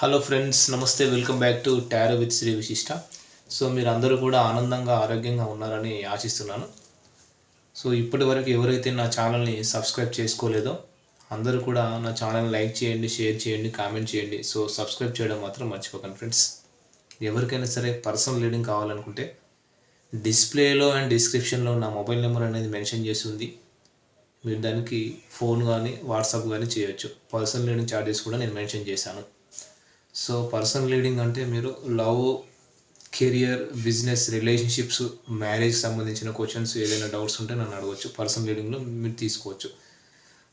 Hello friends నమస్తే welcome back to tarot with Sri Vishishta so మీరు అందరూ కూడా ఆనందంగా ఆరోగ్యంగా ఉన్నారని ఆశిస్తున్నాను. సో ఇప్పటి వరకు ఎవరైతే నా ఛానల్ని సబ్స్క్రైబ్ చేసుకోలేదో అందరూ కూడా నా ఛానల్ని లైక్ చేయండి షేర్ చేయండి కామెంట్ చేయండి. సో సబ్స్క్రైబ్ చేయడం మాత్రం మర్చిపోకండి ఫ్రెండ్స్ ఎవరికైనా సరే పర్సనల్ రీడింగ్ కావాలనుకుంటే డిస్ప్లేలో అండ్ డిస్క్రిప్షన్లో నా మొబైల్ నెంబర్ అనేది మెన్షన్ చేసి ఉంది. మీరు దానికి ఫోన్ కానీ వాట్సాప్ కానీ చేయొచ్చు. పర్సనల్ రీడింగ్ ఛార్జెస్ కూడా నేను మెన్షన్ చేశాను. సో పర్సనల్ లీడింగ్ అంటే మీరు love career business relationships marriage సంబంధించిన క్వశ్చన్స్ ఏదైనా డౌట్స్ ఉంటే నన్ను అడగవచ్చు పర్సనల్ లీడింగ్లో మీరు తీసుకోవచ్చు.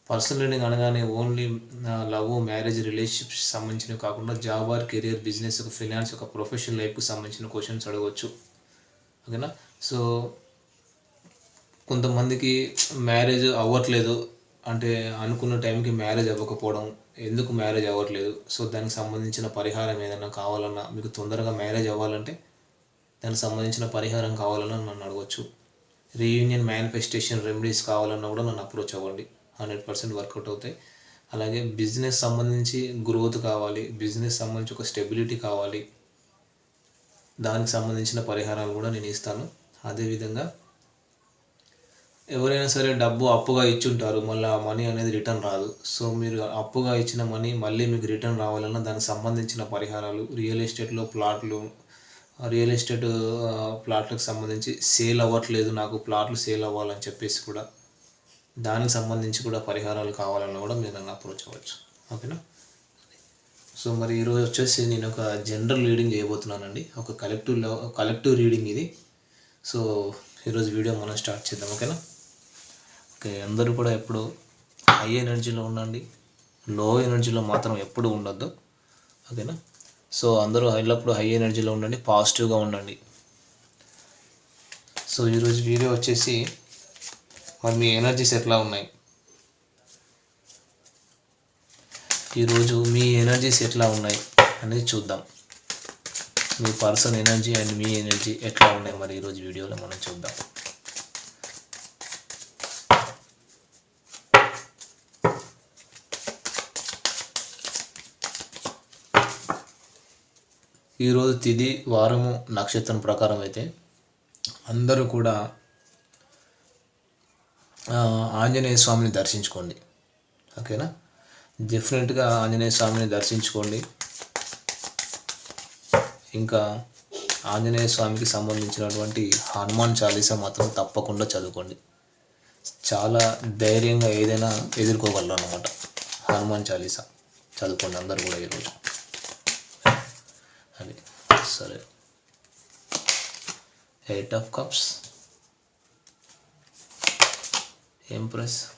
పర్సనల్ లీడింగ్ అనగానే ఓన్లీ లవ్ మ్యారేజ్ రిలేషన్షిప్స్ సంబంధించినవి కాకుండా జాబ్ ఆర్ కెరియర్ బిజినెస్ ఒక ఫినాన్స్ ఒక ప్రొఫెషనల్ లైఫ్కి సంబంధించిన క్వశ్చన్స్ అడగవచ్చు ఓకేనా? సో కొంతమందికి మ్యారేజ్ అవ్వట్లేదు. అంటే అనుకున్న టైంకి మ్యారేజ్ అవ్వకపోవడం ఎందుకు మ్యారేజ్ అవ్వట్లేదు? సో దానికి సంబంధించిన పరిహారం ఏదైనా కావాలన్నా మీకు తొందరగా మ్యారేజ్ అవ్వాలంటే దానికి సంబంధించిన పరిహారం కావాలన్నా నన్ను అడగవచ్చు రీయూనియన్ మేనిఫెస్టేషన్ రెమెడీస్ కావాలన్నా కూడా నన్ను అప్రోచ్ అవ్వండి. హండ్రెడ్ పర్సెంట్ వర్కౌట్ అవుతాయి. అలాగే బిజినెస్ సంబంధించి గ్రోత్ కావాలి బిజినెస్ సంబంధించి ఒక స్టెబిలిటీ కావాలి. దానికి సంబంధించిన పరిహారాలు కూడా నేను ఇస్తాను. అదేవిధంగా ఎవరైనా సరే డబ్బు అప్పుగా ఇచ్చుంటారు మళ్ళీ ఆ మనీ అనేది రిటర్న్ రాదు. సో మీరు అప్పుగా ఇచ్చిన మనీ మళ్ళీ మీకు రిటర్న్ రావాలన్నా దానికి సంబంధించిన పరిహారాలు రియల్ ఎస్టేట్లో ప్లాట్లు రియల్ ఎస్టేట్ ప్లాట్లకు సంబంధించి సేల్ అవ్వట్లేదు నాకు ప్లాట్లు సేల్ అవ్వాలని చెప్పేసి కూడా దానికి సంబంధించి కూడా పరిహారాలు కావాలన్నా కూడా మీరు నన్ను అప్రోచ్ అవ్వచ్చు. ఓకేనా? సో మరి ఈరోజు వచ్చేసి నేను ఒక జనరల్ రీడింగ్ చేయబోతున్నానండి. ఒక కలెక్టివ్ కలెక్టివ్ రీడింగ్ ఇది. సో ఈరోజు వీడియో మనం స్టార్ట్ చేద్దాం. ఓకేనా? అందరూ కూడా ఎప్పుడు హై ఎనర్జీలో ఉండండి లో ఎనర్జీలో మాత్రం ఎప్పుడు ఉండొద్దు. ఓకేనా? సో అందరూ ఎల్లప్పుడూ హై ఎనర్జీలో ఉండండి పాజిటివ్గా ఉండండి. సో ఈరోజు వీడియో వచ్చేసి మరి మీ ఎనర్జీస్ ఎట్లా ఉన్నాయి? ఈరోజు మీ ఎనర్జీస్ ఎట్లా ఉన్నాయి అనేది చూద్దాం. మీ పర్సన్ ఎనర్జీ అండ్ మీ ఎనర్జీ ఎట్లా ఉన్నాయి? మరి ఈరోజు వీడియోలో మనం చూద్దాం. ఈరోజు తిది వారము నక్షత్రం ప్రకారం అయితే అందరూ కూడా ఆంజనేయ స్వామిని దర్శించుకోండి. ఓకేనా? డెఫినెట్గా ఆంజనేయ స్వామిని దర్శించుకోండి. ఇంకా ఆంజనేయ స్వామికి సంబంధించినటువంటి హనుమాన్ చాలీసా మాత్రం తప్పకుండా చదువుకోండి. చాలా ధైర్యంగా ఏదైనా ఎదుర్కోగలరు అనమాట హనుమాన్ చాలీసా చదువుకోండి అందరు కూడా ఈరోజు. sorry 8 of cups. Empress.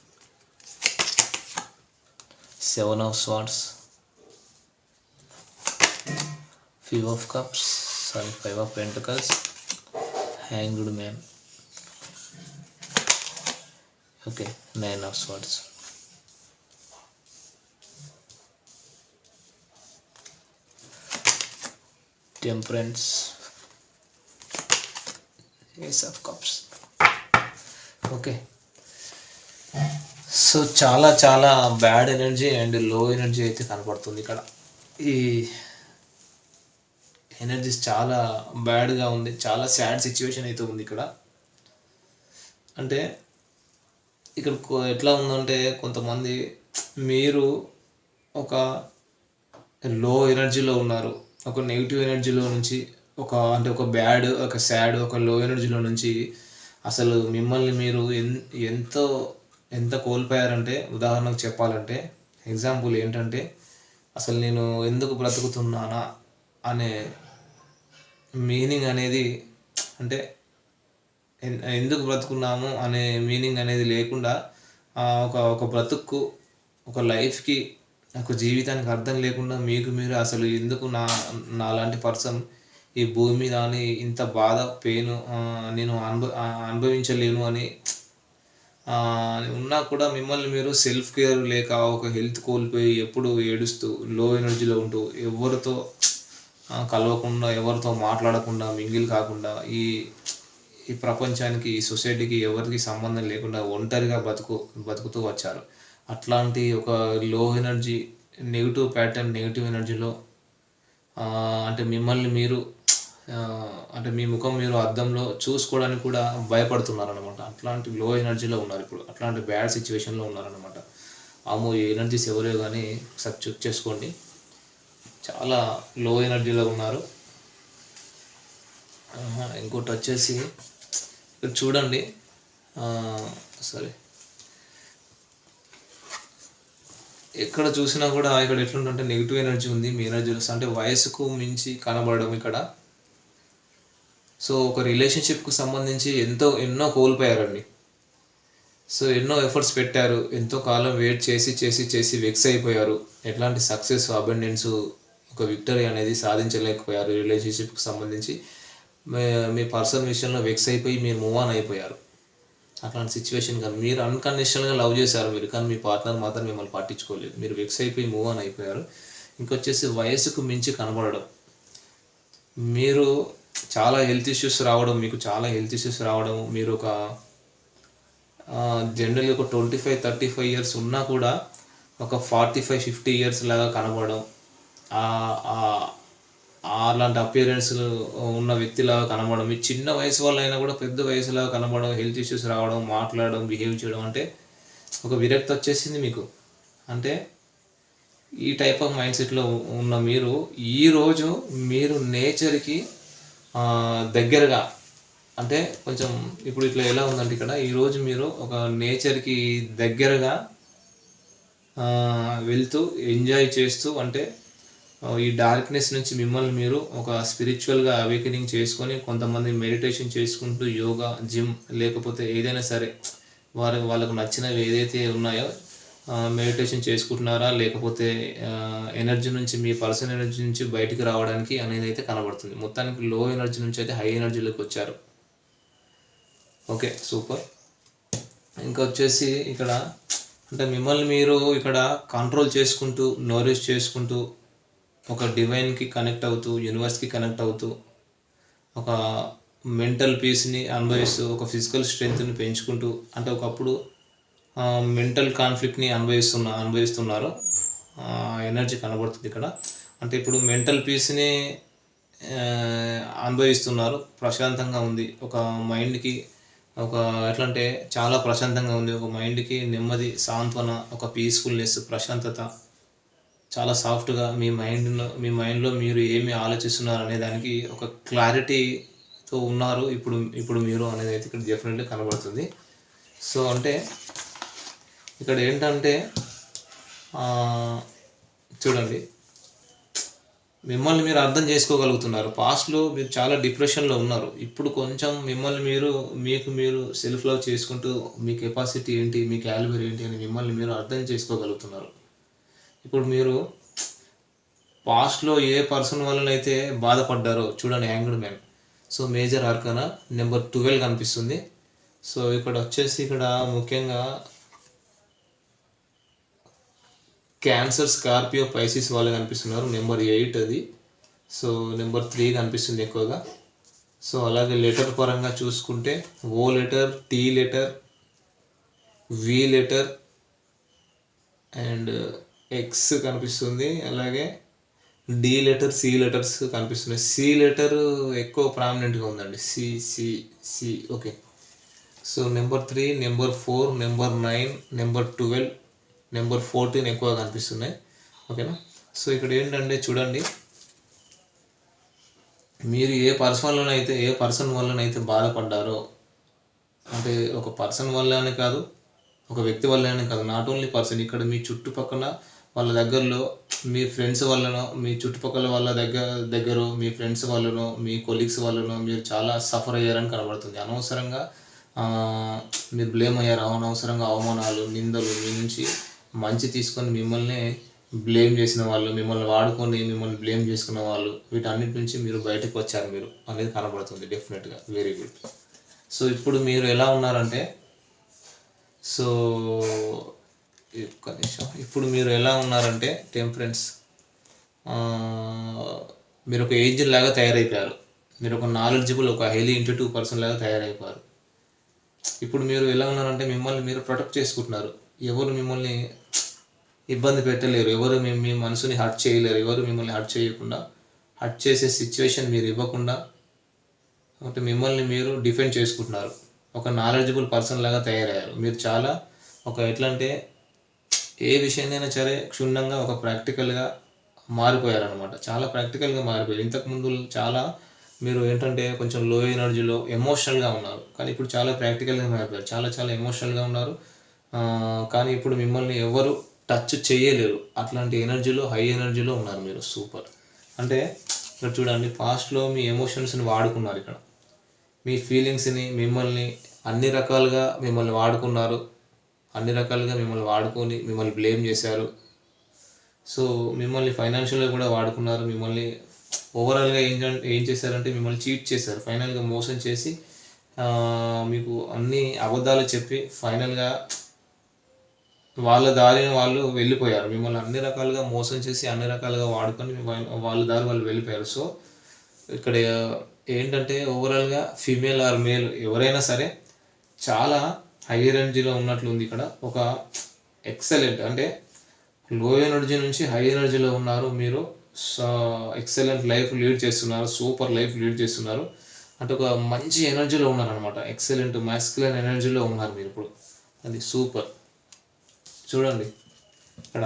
7 of swords. 5 of cups. Sorry 5 of pentacles. Hanged man. Okay 9 of swords. Temperance ace of cups okay so చాలా చాలా బ్యాడ్ ఎనర్జీ అండ్లో ఎనర్జీ అయితే కనపడుతుంది ఇక్కడ. ఈ ఎనర్జీస్ చాలా బ్యాడ్గా ఉంది. చాలా సాడ్ సిచ్యువేషన్ అయితే ఉంది ఇక్కడ. అంటే ఇక్కడ ఎట్లా ఉందంటే కొంతమంది మీరు ఒక లో ఎనర్జీలో ఉన్నారు. ఒక నెగిటివ్ ఎనర్జీలో నుంచి ఒక అంటే ఒక బ్యాడ్ ఒక సాడ్ ఒక లో ఎనర్జీలో నుంచి అసలు మిమ్మల్ని మీరు ఎన్ ఎంతో ఎంత కోల్పోయారంటే ఉదాహరణకు చెప్పాలంటే ఎగ్జాంపుల్ ఏంటంటే అసలు నేను ఎందుకు బ్రతుకుతున్నానా అనే మీనింగ్ అనేది అంటే ఎందుకు బ్రతుకున్నాము అనే మీనింగ్ అనేది లేకుండా ఒక ఒక బ్రతుక్కు ఒక లైఫ్కి నాకు జీవితానికి అర్థం లేకుండా మీకు మీరు అసలు ఎందుకు నా నాలాంటి పర్సన్ ఈ భూమి మీద అని ఇంత బాధ పెయిన్ నేను అనుభ అనుభవించలేను అని ఉన్నా కూడా మిమ్మల్ని మీరు సెల్ఫ్ కేర్ లేక ఒక హెల్త్ కోల్పోయి ఎప్పుడు ఏడుస్తూ లో ఎనర్జీలో ఉంటూ ఎవరితో కలవకుండా ఎవరితో మాట్లాడకుండా మింగిల్ కాకుండా ఈ ఈ ప్రపంచానికి ఈ సొసైటీకి ఎవరికి సంబంధం లేకుండా ఒంటరిగా బతుకు బతుకుతూ వచ్చారు. అట్లాంటి ఒక లో ఎనర్జీ నెగిటివ్ ప్యాటర్న్ నెగిటివ్ ఎనర్జీలో అంటే మిమ్మల్ని మీరు అంటే మీ ముఖం మీరు అద్దంలో చూసుకోవడానికి కూడా భయపడుతున్నారు అనమాట అట్లాంటి లో ఎనర్జీలో ఉన్నారు ఇప్పుడు. అట్లాంటి బ్యాడ్ సిచ్యువేషన్లో ఉన్నారనమాట ఆమో ఈ ఎనర్జీస్ ఎవరో కానీ ఒకసారి చెక్ చేసుకోండి. చాలా లో ఎనర్జీలో ఉన్నారు ఇంకోటి వచ్చేసి చూడండి. సరే. ఎక్కడ చూసినా కూడా ఇక్కడ ఎట్లుంటుంటే నెగిటివ్ ఎనర్జీ ఉంది మీ ఎనర్జీ అంటే వయసుకు మించి కనబడడం ఇక్కడ. సో ఒక రిలేషన్షిప్కు సంబంధించి ఎంతో ఎన్నో కోల్పోయారండి. సో ఎన్నో ఎఫర్ట్స్ పెట్టారు. ఎంతో కాలం వెయిట్ చేసి చేసి చేసి వెక్స్ అయిపోయారు. ఎట్లాంటి సక్సెస్ అబెండెన్స్ ఒక విక్టరీ అనేది సాధించలేకపోయారు రిలేషన్షిప్కి సంబంధించి. మీ- మీ పర్సన్ విషయంలో వెక్స్ అయిపోయి మీరు మూవ్ ఆన్ అయిపోయారు. అట్లాంటి సిచ్యువేషన్ కానీ మీరు అన్కండిషనల్గా లవ్ చేశారు మీరు కానీ మీ పార్ట్నర్ మాత్రం మిమ్మల్ని పట్టించుకోలేదు. మీరు వెక్స్ అయిపోయి మూవ్ ఆన్ అయిపోయారు. ఇంకొచ్చేసి వయసుకు మించి కనబడడం. మీరు చాలా హెల్త్ ఇష్యూస్ రావడం మీకు చాలా హెల్త్ ఇష్యూస్ రావడం మీరు ఒక జనరల్గా ఒక twenty five thirty five years ఉన్నా కూడా ఒక ఫార్టీ ఫైవ్ ఫిఫ్టీ ఇయర్స్ లాగా కనబడడం అలాంటి అపియరెన్స్ ఉన్న వ్యక్తిలాగా కనబడడం ఈ చిన్న వయసు వల్ల అయినా కూడా పెద్ద వయసులాగా కనబడడం హెల్త్ ఇష్యూస్ రావడం మాట్లాడడం బిహేవ్ చేయడం అంటే ఒక విరక్తి వచ్చేసింది మీకు. అంటే ఈ టైప్ ఆఫ్ మైండ్ సెట్లో ఉన్న మీరు ఈరోజు మీరు నేచర్కి దగ్గరగా అంటే కొంచెం ఇప్పుడు ఇట్లా ఎలా ఉందంటే ఇక్కడ ఈరోజు మీరు ఒక నేచర్కి దగ్గరగా వెళ్తూ ఎంజాయ్ చేస్తూ అంటే ఈ డార్క్నెస్ నుంచి మిమ్మల్ని మీరు ఒక స్పిరిచువల్గా అవేకనింగ్ చేసుకొని కొంతమంది మెడిటేషన్ చేసుకుంటూ యోగా జిమ్ లేకపోతే ఏదైనా సరే వారి వాళ్ళకు నచ్చినవి ఏదైతే ఉన్నాయో మెడిటేషన్ చేసుకుంటున్నారా? లేకపోతే ఎనర్జీ నుంచి మీ పర్సనల్ ఎనర్జీ నుంచి బయటికి రావడానికి అనేది అయితే కనబడుతుంది. మొత్తానికి లో ఎనర్జీ నుంచి అయితే హై ఎనర్జీలోకి వచ్చారు. Okay super. ఇంకా వచ్చేసి ఇక్కడ అంటే మిమ్మల్ని మీరు ఇక్కడ కంట్రోల్ చేసుకుంటూ నోరిష్ చేసుకుంటూ ఒక డివైన్కి కనెక్ట్ అవుతూ యూనివర్స్కి కనెక్ట్ అవుతూ ఒక మెంటల్ పీస్ని అనుభవిస్తూ ఒక ఫిజికల్ స్ట్రెంగ్త్ని పెంచుకుంటూ అంటే ఒకప్పుడు మెంటల్ కాన్ఫ్లిక్ట్ని అనుభవిస్తున్న అనుభవిస్తున్నారు. ఎనర్జీ కనబడుతుంది ఇక్కడ. అంటే ఇప్పుడు మెంటల్ పీస్ని అనుభవిస్తున్నారు. ప్రశాంతంగా ఉంది. ఒక మైండ్కి ఒక ఎట్లా అంటే చాలా ప్రశాంతంగా ఉంది. ఒక మైండ్కి నెమ్మది సాంత్వన ఒక పీస్ఫుల్నెస్ ప్రశాంతత. చాలా సాఫ్ట్గా మీ మైండ్లో మీ మైండ్లో మీరు ఏమి ఆలోచిస్తున్నారు అనే దానికి ఒక క్లారిటీతో ఉన్నారు ఇప్పుడు ఇప్పుడు మీరు అనేది అయితే ఇక్కడ డెఫినెట్లీ కనబడుతుంది. సో అంటే ఇక్కడ ఏంటంటే చూడండి. మిమ్మల్ని మీరు అర్థం చేసుకోగలుగుతున్నారు. పాస్ట్లో మీరు చాలా డిప్రెషన్లో ఉన్నారు. ఇప్పుడు కొంచెం మిమ్మల్ని మీరు మీకు మీరు సెల్ఫ్ లవ్ చేసుకుంటూ మీ కెపాసిటీ ఏంటి మీ క్యాలిబర్ ఏంటి అని మిమ్మల్ని మీరు అర్థం చేసుకోగలుగుతున్నారు. ఇప్పుడు మీరు పాస్ట్లో ఏ పర్సన్ వల్లనైతే బాధపడ్డారో చూడండి hanged man so major arcana number twelve కనిపిస్తుంది. సో ఇక్కడ వచ్చేసి ఇక్కడ ముఖ్యంగా క్యాన్సర్ స్కార్పియో పైసిస్ వాళ్ళు కనిపిస్తున్నారు. నెంబర్ ఎయిట్ అది. సో నెంబర్ త్రీ కనిపిస్తుంది ఎక్కువగా. సో అలాగే లెటర్ పరంగా చూసుకుంటే O letter T letter V letter and X కనిపిస్తుంది అలాగే డి లెటర్ సి లెటర్స్ కనిపిస్తున్నాయి. సి లెటర్ ఎక్కువ ప్రామినెంట్గా ఉందండి. C C C okay so number three number four number nine number twelve number fourteen ఎక్కువ కనిపిస్తున్నాయి. ఓకేనా సో ఇక్కడ ఏంటంటే చూడండి. మీరు ఏ పర్సన్ వల్లనైతే ఏ పర్సన్ వల్లనైతే బాధపడ్డారో అంటే ఒక పర్సన్ వల్లనే కాదు ఒక వ్యక్తి వల్లనే కాదు నాట్ ఓన్లీ పర్సన్ ఇక్కడ మీ చుట్టుపక్కల వాళ్ళ దగ్గరలో మీ ఫ్రెండ్స్ వల్లనో మీ చుట్టుపక్కల వాళ్ళ దగ్గర దగ్గర మీ ఫ్రెండ్స్ వల్లనో మీ కొలీగ్స్ వల్లనో మీరు చాలా సఫర్ అయ్యారని కనబడుతుంది. అనవసరంగా మీరు బ్లేమ్ అయ్యారు. అనవసరంగా అవమానాలు నిందలు మీ నుంచి మంచి తీసుకొని మిమ్మల్ని బ్లేమ్ చేసిన వాళ్ళు మిమ్మల్ని వాడుకొని మిమ్మల్ని బ్లేమ్ చేసుకున్న వాళ్ళు వీటన్నిటి నుంచి మీరు బయటకు వచ్చారు మీరు అనేది కనబడుతుంది డెఫినెట్గా వెరీ గుడ్ సో ఇప్పుడు మీరు ఎలా ఉన్నారంటే సో ఒక్క నిమిషం. ఇప్పుడు మీరు ఎలా ఉన్నారంటే టెంపరెన్స్ మీరు ఒక ఏజ్ లాగా తయారైపోయారు. మీరు ఒక నాలెడ్జబుల్ ఒక హైలీ ఇంటూ పర్సన్ లాగా తయారైపోయారు. ఇప్పుడు మీరు ఎలా ఉన్నారంటే మిమ్మల్ని మీరు ప్రొటెక్ట్ చేసుకుంటున్నారు. ఎవరు మిమ్మల్ని ఇబ్బంది పెట్టలేరు. ఎవరు మీ మీ మనసుని హర్ట్ చేయలేరు. ఎవరు మిమ్మల్ని హర్ట్ చేయకుండా హట్ చేసే సిచ్యువేషన్ మీరు ఇవ్వకుండా అంటే మిమ్మల్ని మీరు డిఫెండ్ చేసుకుంటున్నారు. ఒక నాలెడ్జబుల్ పర్సన్ లాగా తయారయ్యారు. మీరు చాలా ఒక ఎట్లా అంటే ఏ విషయాన్నైనా సరే క్షుణ్ణంగా ఒక ప్రాక్టికల్గా మారిపోయారనమాట చాలా ప్రాక్టికల్గా మారిపోయారు. ఇంతకుముందు చాలా మీరు ఏంటంటే కొంచెం లో ఎనర్జీలో ఎమోషనల్గా ఉన్నారు. కానీ ఇప్పుడు చాలా ప్రాక్టికల్గా మారిపోయారు. చాలా చాలా ఎమోషనల్గా ఉన్నారు. కానీ ఇప్పుడు మిమ్మల్ని ఎవరు టచ్ చేయలేరు. అట్లాంటి ఎనర్జీలో హై ఎనర్జీలో ఉన్నారు మీరు. సూపర్. అంటే ఇక్కడ చూడండి పాస్ట్లో మీ ఎమోషన్స్ని వాడుకున్నారు ఇక్కడ. మీ ఫీలింగ్స్ని మిమ్మల్ని అన్ని రకాలుగా మిమ్మల్ని వాడుకున్నారు. అన్ని రకాలుగా మిమ్మల్ని వాడుకొని మిమ్మల్ని బ్లేమ్ చేశారు. సో మిమ్మల్ని ఫైనాన్షియల్గా కూడా వాడుకున్నారు. మిమ్మల్ని ఓవరాల్గా ఏం ఏం చేశారంటే మిమ్మల్ని చీట్ చేశారు. ఫైనల్గా మోసం చేసి మీకు అన్ని అబద్ధాలు చెప్పి ఫైనల్గా వాళ్ళ దారిని వాళ్ళు వెళ్ళిపోయారు. మిమ్మల్ని అన్ని రకాలుగా మోసం చేసి అన్ని రకాలుగా వాడుకొని వాళ్ళ దారి వాళ్ళు వెళ్ళిపోయారు. సో ఇక్కడ ఏంటంటే ఓవరాల్గా ఫీమేల్ ఆర్ మేల్ ఎవరైనా సరే చాలా హై ఎనర్జీలో ఉన్నట్లుంది ఇక్కడ. ఒక ఎక్సలెంట్ అంటే లో ఎనర్జీ నుంచి హై ఎనర్జీలో ఉన్నారు. మీరు ఎక్సలెంట్ లైఫ్ లీడ్ చేస్తున్నారు. సూపర్ లైఫ్ లీడ్ చేస్తున్నారు. అంటే ఒక మంచి ఎనర్జీలో ఉన్నారు అనమాట ఎక్సలెంట్ మాస్కులైన్ ఎనర్జీలో ఉన్నారు మీరు ఇప్పుడు. అది సూపర్. చూడండి. ఇక్కడ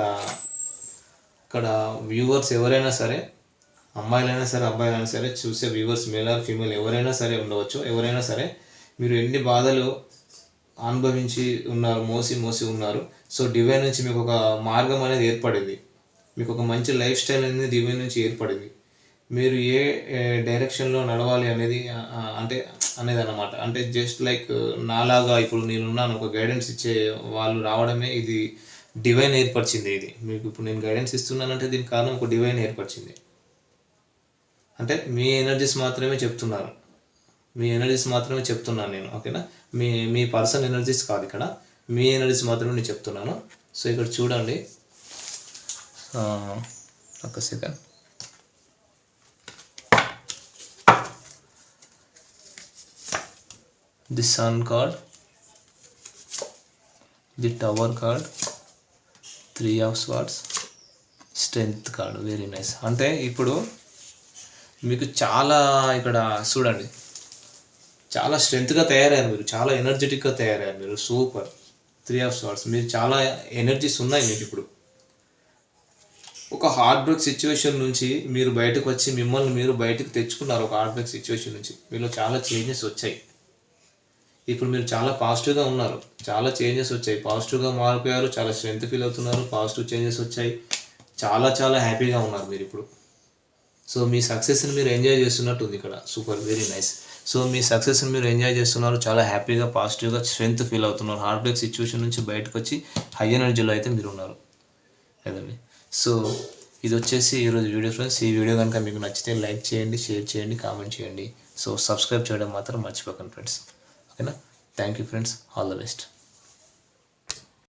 ఇక్కడ వ్యూవర్స్ ఎవరైనా సరే అమ్మాయిలైనా సరే అబ్బాయిలైనా సరే చూసే వ్యూవర్స్ మేల్ ఆర్ ఫీమేల్ ఎవరైనా సరే ఉండవచ్చు. ఎవరైనా సరే మీరు ఎన్ని బాధలు అనుభవించి ఉన్నారు మోసి మోసి ఉన్నారు. సో డివైన్ నుంచి మీకు ఒక మార్గం అనేది ఏర్పడింది. మీకు ఒక మంచి లైఫ్ స్టైల్ అనేది డివైన్ నుంచి ఏర్పడింది. మీరు ఏ డైరెక్షన్లో నడవాలి అనేది అంటే అనేది అన్నమాట అంటే జస్ట్ లైక్ నాలాగా ఇప్పుడు నేనున్నాను ఒక గైడెన్స్ ఇచ్చే వాళ్ళు రావడమే ఇది డివైన్ ఏర్పరిచింది ఇది. మీకు ఇప్పుడు నేను గైడెన్స్ ఇస్తున్నానంటే దీనికి కారణం ఒక డివైన్ ఏర్పరిచింది. అంటే మీ ఎనర్జీస్ మాత్రమే చెప్తున్నారు. మీ ఎనర్జీస్ మాత్రమే చెప్తున్నాను నేను ఓకేనా? మీ మీ పర్సన్ ఎనర్జీస్ కాదు ఇక్కడ. మీ ఎనర్జీస్ మాత్రమే నేను చెప్తున్నాను. సో ఇక్కడ చూడండి. ఒక ఒక్క second the sun card the tower card three of swords strength card very nice అంటే ఇప్పుడు మీకు చాలా ఇక్కడ చూడండి. చాలా స్ట్రెంత్గా తయారయ్యారు మీరు. చాలా ఎనర్జెటిక్గా తయారయ్యారు మీరు. సూపర్ త్రీ ఆఫ్ స్వార్డ్స్ మీరు చాలా ఎనర్జీస్ ఉన్నాయి మీకు ఇప్పుడు. ఒక హార్డ్ బ్రేక్ సిచ్యువేషన్ నుంచి మీరు బయటకు వచ్చి మిమ్మల్ని మీరు బయటకు తెచ్చుకున్నారు ఒక హార్డ్ బ్రేక్ సిచ్యువేషన్ నుంచి. మీలో చాలా చేంజెస్ వచ్చాయి. ఇప్పుడు మీరు చాలా పాజిటివ్గా ఉన్నారు. చాలా చేంజెస్ వచ్చాయి. పాజిటివ్గా మారిపోయారు. చాలా స్ట్రెంత్ ఫీల్ అవుతున్నారు. పాజిటివ్ చేంజెస్ వచ్చాయి. చాలా చాలా హ్యాపీగా ఉన్నారు మీరు ఇప్పుడు. సో మీ సక్సెస్ని మీరు ఎంజాయ్ చేస్తున్నట్టు ఉంది ఇక్కడ. సూపర్ వెరీ నైస్ సో మీ సక్సెస్ని మీరు ఎంజాయ్ చేస్తున్నారు చాలా హ్యాపీగా పాజిటివ్గా స్ట్రెంత్ ఫీల్ అవుతున్నారు. హార్డ్ బ్రేక్ సిచ్యువేషన్ నుంచి బయటకు వచ్చి హై ఎనర్జీలో అయితే మీరు ఉన్నారు. కదండి? సో ఇది వచ్చేసి ఈరోజు వీడియో ఫ్రెండ్స్ ఈ వీడియో కనుక మీకు నచ్చితే లైక్ చేయండి షేర్ చేయండి కామెంట్ చేయండి. సో సబ్స్క్రైబ్ చేయడం మాత్రం మర్చిపోకండి ఫ్రెండ్స్ ఓకేనా thank you friends all the best